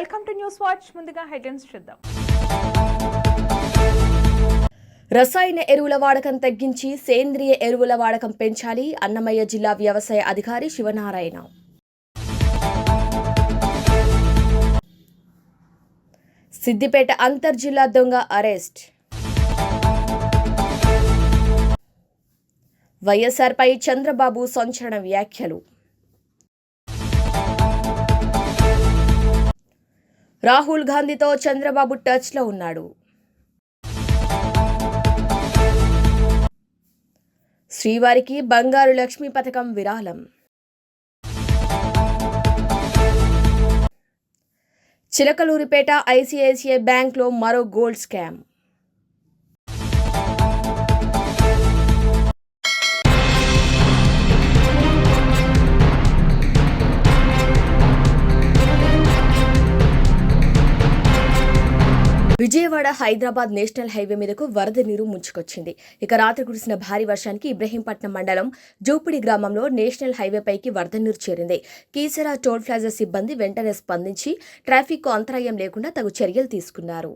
Welcome to news watch. ముందుగా headlines చూద్దాం. రసాయన ఎరువుల వాడకం తగ్గించి సేంద్రియ ఎరువుల వాడకం పెంచాలి అన్నమయ్య జిల్లా వ్యవసాయ అధికారి శివనారాయణ. సిద్దిపేట అంతర్జిల్లా దొంగ అరెస్ట్. వైఎస్ఆర్పై చంద్రబాబు సంచలన వ్యాఖ్యలు. రాహుల్ గాంధీతో చంద్రబాబు టచ్లో ఉన్నాడు. శ్రీవారికి బంగారు లక్ష్మి పథకం విరాళం. చిలకలూరిపేట ఐసిఐసిఐ బ్యాంక్లో మరో gold scam. Vijayawada Hyderabad national highway మీదకు వరద నీరు ముంచుకొచ్చింది. ఇక రాత్రి కురిసిన భారీ వర్షానికి ఇబ్రహీంపట్నం మండలం జూపిడి గ్రామంలో నేషనల్ హైవేపైకి వరద నీరు చేరింది. కీసరా టోల్ ప్లాజా సిబ్బంది వెంటనే స్పందించి ట్రాఫిక్ అంతరాయం లేకుండా తగు చర్యలు తీసుకున్నారు.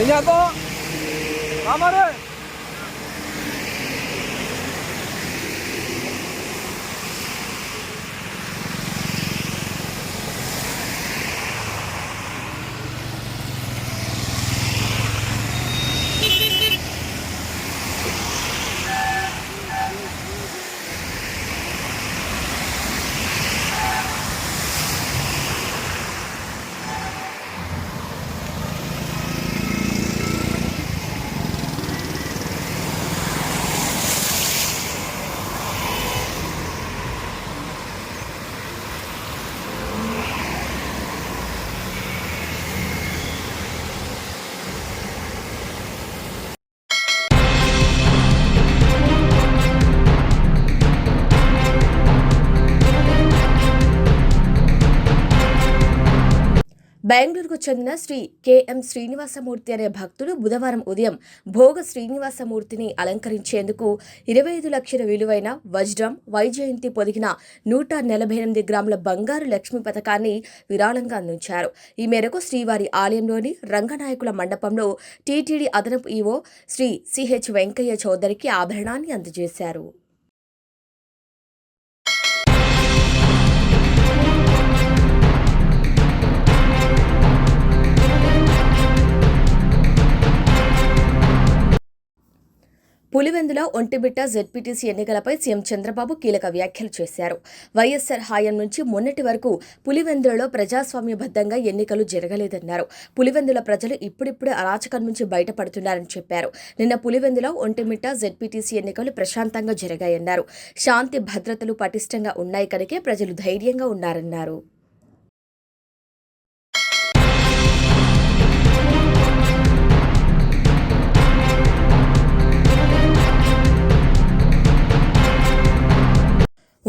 થઈ જા તો કામ રે బెంగళూరుకు చెందిన శ్రీ కెఎం శ్రీనివాసమూర్తి అనే భక్తుడు బుధవారం ఉదయం భోగ శ్రీనివాసమూర్తిని అలంకరించేందుకు ఇరవై ఐదు లక్షల విలువైన వజ్రం వైజయంతి పొదిగిన నూట నలభై ఎనిమిది గ్రాముల బంగారు లక్ష్మి పథకాన్ని విరాళంగా అందించారు. ఈ మేరకు శ్రీవారి ఆలయంలోని రంగనాయకుల మండపంలో టీటీడీ అదనపు ఈవో శ్రీ సిహెచ్ వెంకయ్య చౌదరికి ఆభరణాన్ని అందజేశారు. పులివెందుల ఒంటిమిట్ట జెడ్పీటీసీ ఎన్నికలపై సీఎం చంద్రబాబు కీలక వ్యాఖ్యలు చేశారు. వైఎస్సార్ హాయం నుంచి మొన్నటి వరకు పులివెందులలో ప్రజాస్వామ్యబద్ధంగా ఎన్నికలు జరగలేదన్నారు. పులివెందుల ప్రజలు ఇప్పుడిప్పుడే అరాచకం నుంచి బయటపడుతున్నారని చెప్పారు. నిన్న పులివెందుల ఒంటిమిట్ట జెడ్పీటీసీ ఎన్నికలు ప్రశాంతంగా జరిగాయన్నారు. శాంతి భద్రతలు పటిష్టంగా ఉన్నాయి కనుకే ప్రజలు ధైర్యంగా ఉన్నారన్నారు.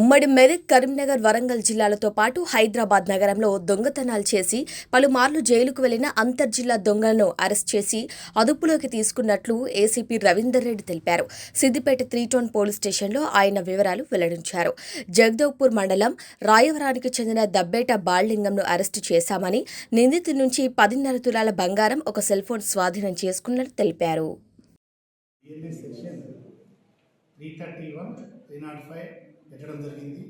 ఉమ్మడి మెదక్ కరీంనగర్ వరంగల్ జిల్లాలతో పాటు హైదరాబాద్ నగరంలో దొంగతనాలు చేసి పలుమార్లు జైలుకు వెళ్ళిన అంతర్జిల్లా దొంగలను అరెస్ట్ చేసి అదుపులోకి తీసుకున్నట్లు ఏసీపీ రవీందర్ రెడ్డి తెలిపారు. సిద్దిపేట త్రీ టౌన్ పోలీస్ స్టేషన్లో ఆయన వివరాలు వెల్లడించారు. జగదేవ్పూర్ మండలం రాయవరానికి చెందిన దబ్బేట బాళ్ళింగంను అరెస్టు చేశామని నిందితు నుంచి పదిన్నర తులాల బంగారం ఒక సెల్ ఫోన్ స్వాధీనం చేసుకున్నట్లు తెలిపారు. Three thirty one three not five పెట్టడం జరిగింది.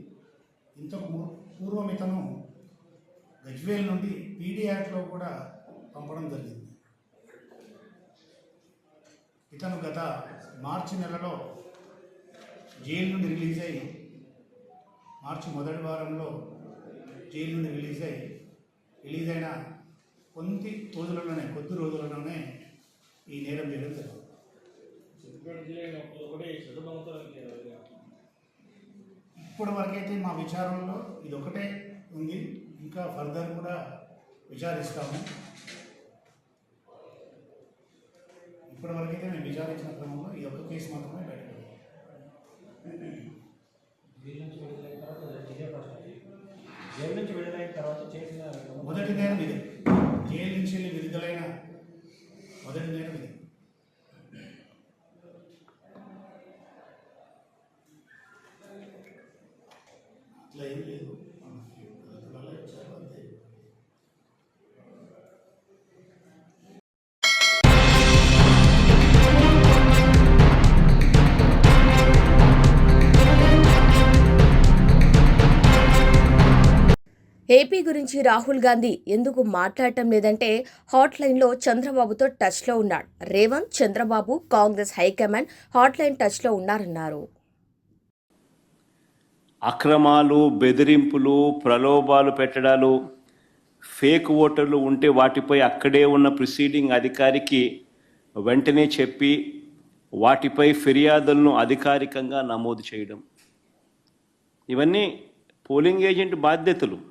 ఇంతకు పూర్వం ఇతను గజ్వేల్ నుండి పీడీ యాక్ట్లో కూడా పంపడం జరిగింది. ఇతను గత మార్చి నెలలో జైలు నుండి రిలీజ్ అయ్యి మార్చి మొదటి వారంలో జైలు నుండి రిలీజ్ అయ్యి రిలీజ్ అయిన కొద్ది రోజులలోనే కొద్ది రోజులలోనే ఈ నేరం చేయడం జరిగింది. ఇప్పటి వరకైతే మా విచారణలో ఇది ఒకటే ఉంది. ఇంకా ఫర్దర్ కూడా విచారిస్తాము. ఇప్పటి వరకైతే మేము విచారించిన క్రమంలో ఈ ఒక్క కేసు మాత్రమే బయటపడింది జైలు నుంచి విడుదలైన తర్వాత ఇదే ఫస్ట్ జైలు నుంచి విడుదలైన ఏపీ గురించి రాహుల్ గాంధీ ఎందుకు మాట్లాడటం లేదంటే హాట్ లైన్లో చంద్రబాబుతో టచ్లో ఉన్నాడు. Revanth Chandrababu Congress high command hot line టచ్లో ఉన్నారన్నారు. అక్రమాలు బెదిరింపులు ప్రలోభాలు పెట్టడాలు ఫేక్ ఓటర్లు ఉంటే వాటిపై అక్కడే ఉన్న ప్రిసీడింగ్ అధికారికి వెంటనే చెప్పి వాటిపై ఫిర్యాదులను అధికారికంగా నమోదు చేయడం. ఇవన్నీ పోలింగ్ ఏజెంట్ బాధ్యతలు.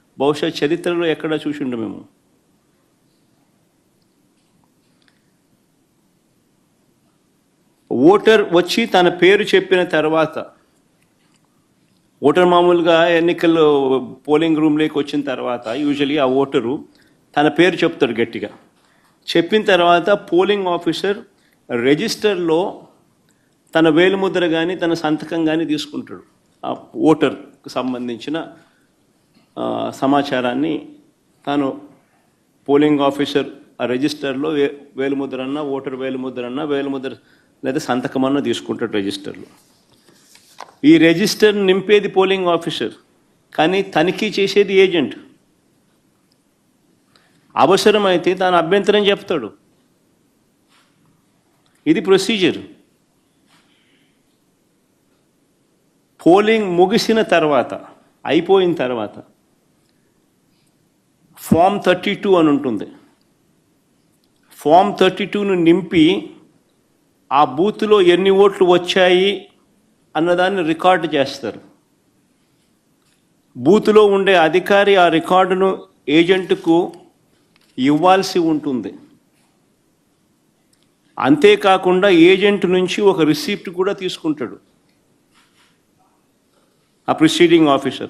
బహుశా చరిత్రలో ఎక్కడ చూసిండు మేము? ఓటర్ వచ్చి తన పేరు చెప్పిన తర్వాత ఓటర్ మామూలుగా ఎన్నికల్లో పోలింగ్ రూమ్లోకి వచ్చిన తర్వాత యూజువలీ ఆ ఓటరు తన పేరు చెప్తాడు గట్టిగా. చెప్పిన తర్వాత పోలింగ్ ఆఫీసర్ రిజిస్టర్లో తన వేలుముద్ర కానీ తన సంతకం కానీ తీసుకుంటాడు. ఆ ఓటర్కు సంబంధించిన సమాచారాన్ని తాను పోలింగ్ ఆఫీసర్ ఆ రిజిస్టర్లో వే వేలుముద్రన్న ఓటర్ వేలుముద్రన్న వేలుముద్ర లేదా సంతకం తీసుకుంటాడు రిజిస్టర్లో. ఈ రిజిస్టర్ నింపేది పోలింగ్ ఆఫీసర్ కానీ తనిఖీ చేసేది ఏజెంట్. అవసరమైతే తాను అభ్యంతరం చెప్తాడు. ఇది ప్రొసీజర్. పోలింగ్ ముగిసిన తర్వాత అయిపోయిన తర్వాత ఫామ్ థర్టీ టూ అని ఉంటుంది. ఫామ్ థర్టీ టూను నింపి ఆ బూత్లో ఎన్ని ఓట్లు వచ్చాయి అన్నదాన్ని రికార్డు చేస్తారు. బూత్లో ఉండే అధికారి ఆ రికార్డును ఏజెంట్కు ఇవ్వాల్సి ఉంటుంది. అంతేకాకుండా ఏజెంట్ నుంచి ఒక రిసీప్ట్ కూడా తీసుకుంటాడు. ఆ ప్రిసీడింగ్ ఆఫీసర్.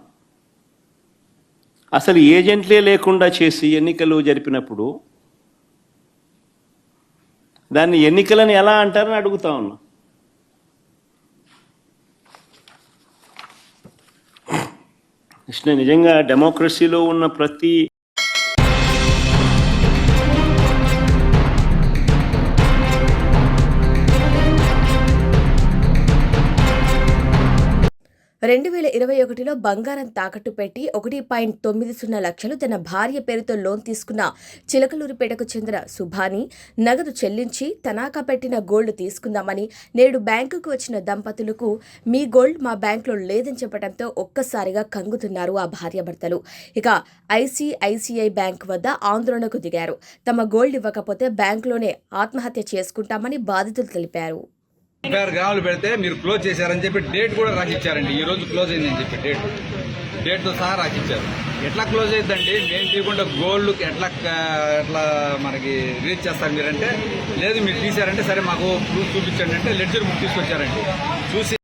అసలు ఏజెంట్లే లేకుండా చేసి ఎన్నికలు జరిపినప్పుడు దాన్ని ఎన్నికలను ఎలా అంటారని అడుగుతా ఉన్నా. కృష్ణ నిజంగా డెమోక్రసీలో ఉన్న ప్రతి రెండు వేల ఇరవై ఒకటిలో బంగారం తాకట్టు పెట్టి ఒకటి పాయింట్ తొమ్మిది సున్నా లక్షలు తన భార్య పేరుతో లోన్ తీసుకున్న చిలకలూరిపేటకు చెందిన సుభాని నగదు చెల్లించి తనాకా పెట్టిన గోల్డ్ తీసుకుందామని నేడు బ్యాంకుకు వచ్చిన దంపతులకు మీ గోల్డ్ మా బ్యాంకులో లేదని చెప్పడంతో ఒక్కసారిగా కంగుతున్నారు ఆ భార్యాభర్తలు. ఇక ఐసిఐసిఐ బ్యాంక్ వద్ద ఆందోళనకు దిగారు. తమ గోల్డ్ ఇవ్వకపోతే బ్యాంకులోనే ఆత్మహత్య చేసుకుంటామని బాధితులు తెలిపారు. ముప్పై ఆరు గ్రాములు పెడితే మీరు క్లోజ్ చేశారని చెప్పి డేట్ కూడా రాసిచ్చారండి. ఈ రోజు క్లోజ్ అయిందని చెప్పి డేట్ డేట్తో సహా రాసిచ్చారు. ఎట్లా క్లోజ్ అవుతుందండి మేము తీయకుండా గోల్డ్ ఎట్లా ఎట్లా మనకి రీచ్ చేస్తారు మీరంటే లేదు మీరు తీశారంటే సరే మాకు ప్రూఫ్ చూపించండి అంటే లెడ్జర్ బుక్ తీసుకొచ్చారండి. చూసి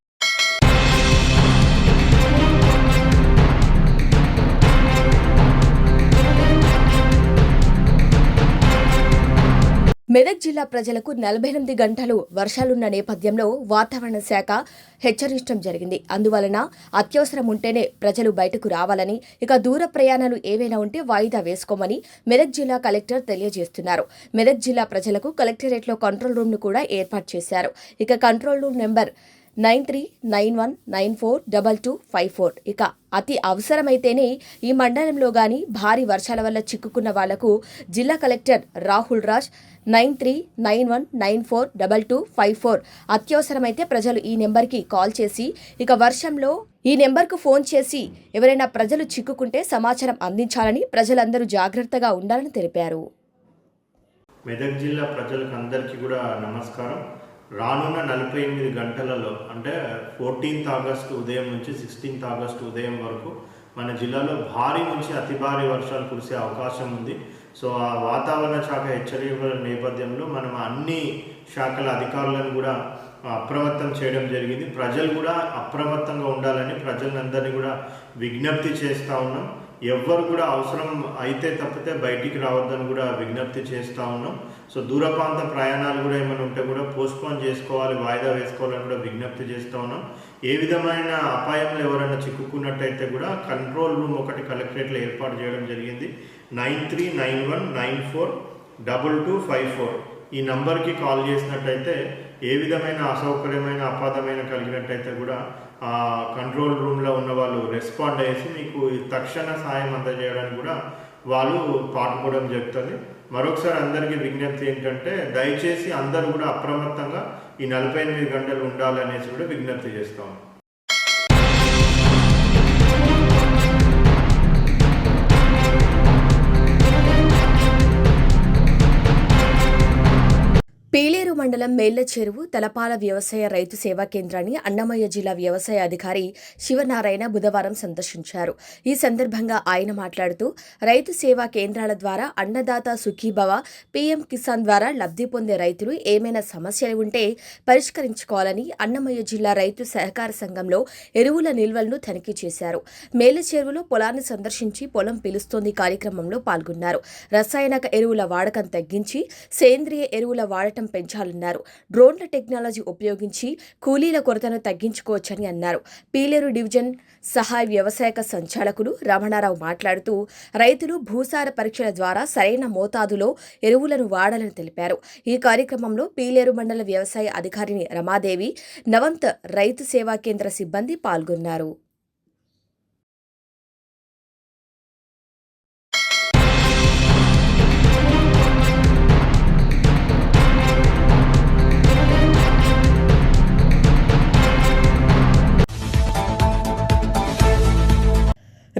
మెదక్ జిల్లా ప్రజలకు నలభై ఎనిమిది గంటలు వర్షాలున్న నేపథ్యంలో వాతావరణ శాఖ హెచ్చరించడం జరిగింది. అందువలన అత్యవసరం ఉంటేనే ప్రజలు బయటకు రావాలని ఇక దూర ప్రయాణాలు ఏవైనా ఉంటే వాయిదా వేసుకోమని మెదక్ జిల్లా కలెక్టర్ తెలియజేస్తున్నారు. మెదక్ జిల్లా ప్రజలకు కలెక్టరేట్లో కంట్రోల్ రూమ్ను కూడా ఏర్పాటు చేశారు. ఇక control room number nine three nine one nine four double two five four. ఇక అతి అవసరమైతేనే ఈ మండలంలో గాని భారీ వర్షాల వల్ల చిక్కుకున్న వాళ్ళకు జిల్లా collector Rahul Raj nine three nine one nine four double two five four. అత్యవసరమైతే ప్రజలు ఈ నెంబర్కి కాల్ చేసి ఇక వర్షంలో ఈ నెంబర్కు ఫోన్ చేసి ఎవరైనా ప్రజలు చిక్కుకుంటే సమాచారం అందించాలని ప్రజలందరూ జాగ్రత్తగా ఉండాలని తెలిపారు. మెదక్ జిల్లా ప్రజలకు అందరికీ కూడా నమస్కారం. రానున్న నలభై ఎనిమిది గంటలలో అంటే ఫోర్టీన్త్ ఆగస్టు ఉదయం నుంచి సిక్స్టీన్త్ ఆగస్టు ఉదయం వరకు మన జిల్లాలో భారీ నుంచి అతి భారీ వర్షాలు కురిసే అవకాశం ఉంది. సో ఆ వాతావరణ శాఖ హెచ్చరికల నేపథ్యంలో మనం అన్ని శాఖల అధికారులను కూడా అప్రమత్తం చేయడం జరిగింది. ప్రజలు కూడా అప్రమత్తంగా ఉండాలని ప్రజలందరినీ కూడా విజ్ఞప్తి చేస్తూ ఉన్నాం. ఎవ్వరు కూడా అవసరం అయితే తప్పితే బయటికి రావద్దని కూడా విజ్ఞప్తి చేస్తూ ఉన్నాం. సో దూర ప్రాంత ప్రయాణాలు కూడా ఏమైనా ఉంటే కూడా పోస్ట్పోన్ చేసుకోవాలి వాయిదా వేసుకోవాలని కూడా విజ్ఞప్తి చేస్తూ ఉన్నాం. ఏ విధమైన అపాయంలో ఎవరైనా చిక్కుకున్నట్టయితే కూడా కంట్రోల్ రూమ్ ఒకటి కలెక్టరేట్లో ఏర్పాటు చేయడం జరిగింది. Nine three nine one nine four double two five four. ఈ నంబర్కి కాల్ చేసినట్టయితే ఏ విధమైన అసౌకర్యమైన అపాదమైన కలిగినట్టయితే కూడా కంట్రోల్ రూమ్లో ఉన్న వాళ్ళు రెస్పాండ్ అయ్యేసి మీకు తక్షణ సాయం అందజేయడానికి కూడా వాళ్ళు పాటుకోవడం జరుగుతుంది. మరొకసారి అందరికీ విజ్ఞప్తి ఏంటంటే దయచేసి అందరూ కూడా అప్రమత్తంగా ఈ నలభై ఎనిమిది గంటలు ఉండాలనేసి కూడా విజ్ఞప్తి చేస్తాము. మండలం మేళ్ళ చెరువు తలపాల వ్యవసాయ రైతు సేవా కేంద్రాన్ని అన్నమయ్య జిల్లా వ్యవసాయ అధికారి శివనారాయణ బుధవారం సందర్శించారు. ఈ సందర్భంగా ఆయన మాట్లాడుతూ రైతు సేవా కేంద్రాల ద్వారా అన్నదాత సుఖీభవ పీఎం కిసాన్ ద్వారా లబ్ధి పొందే రైతులు ఏమైనా సమస్యలు ఉంటే పరిష్కరించుకోవాలని అన్నమయ్య జిల్లా రైతు సహకార సంఘంలో ఎరువుల నిల్వలను తనిఖీ చేశారు. మేళ్ళ చెరువులో పొలాన్ని సందర్శించి పొలం పిలుస్తోంది కార్యక్రమంలో పాల్గొన్నారు. రసాయనిక ఎరువుల వాడకం తగ్గించి సేంద్రియ ఎరువుల వాడటం పెంచాలి పెంచాలన్నారు డ్రోన్ల టెక్నాలజీ ఉపయోగించి కూలీల కొరతను తగ్గించుకోవచ్చని అన్నారు. పీలేరు డివిజన్ సహాయ వ్యవసాయక సంచాలకులు రమణారావు మాట్లాడుతూ రైతులు భూసార పరీక్షల ద్వారా సరైన మోతాదులో ఎరువులను వాడాలని తెలిపారు. ఈ కార్యక్రమంలో పీలేరు మండల వ్యవసాయ అధికారిని రమాదేవి నవంత్ రైతు సేవా కేంద్ర సిబ్బంది పాల్గొన్నారు.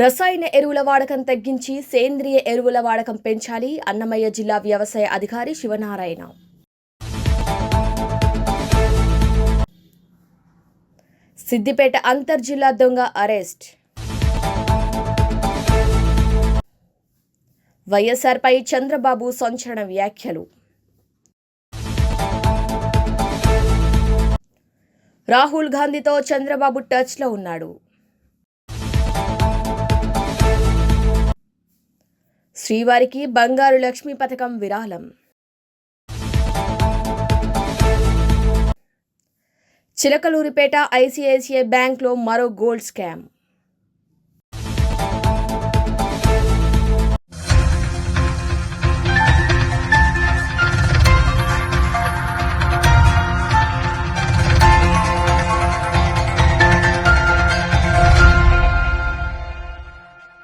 రసాయన ఎరువుల వాడకం తగ్గించి సేంద్రియ ఎరువుల వాడకం పెంచాలి అన్నమయ్య జిల్లా వ్యవసాయ అధికారి శివనారాయణ. సిద్దిపేట అంతర్జిల్లా దొంగ అరెస్ట్. వైఎస్ఆర్పై చంద్రబాబు సంచలన వ్యాఖ్యలు. రాహుల్ గాంధీతో చంద్రబాబు టచ్లో ఉన్నాడు. శ్రీవారికి బంగారు లక్ష్మి పథకం విరాళం. చిలకలూరిపేట ఐసిఐసిఐ బ్యాంక్లో మరో గోల్డ్ స్కామ్.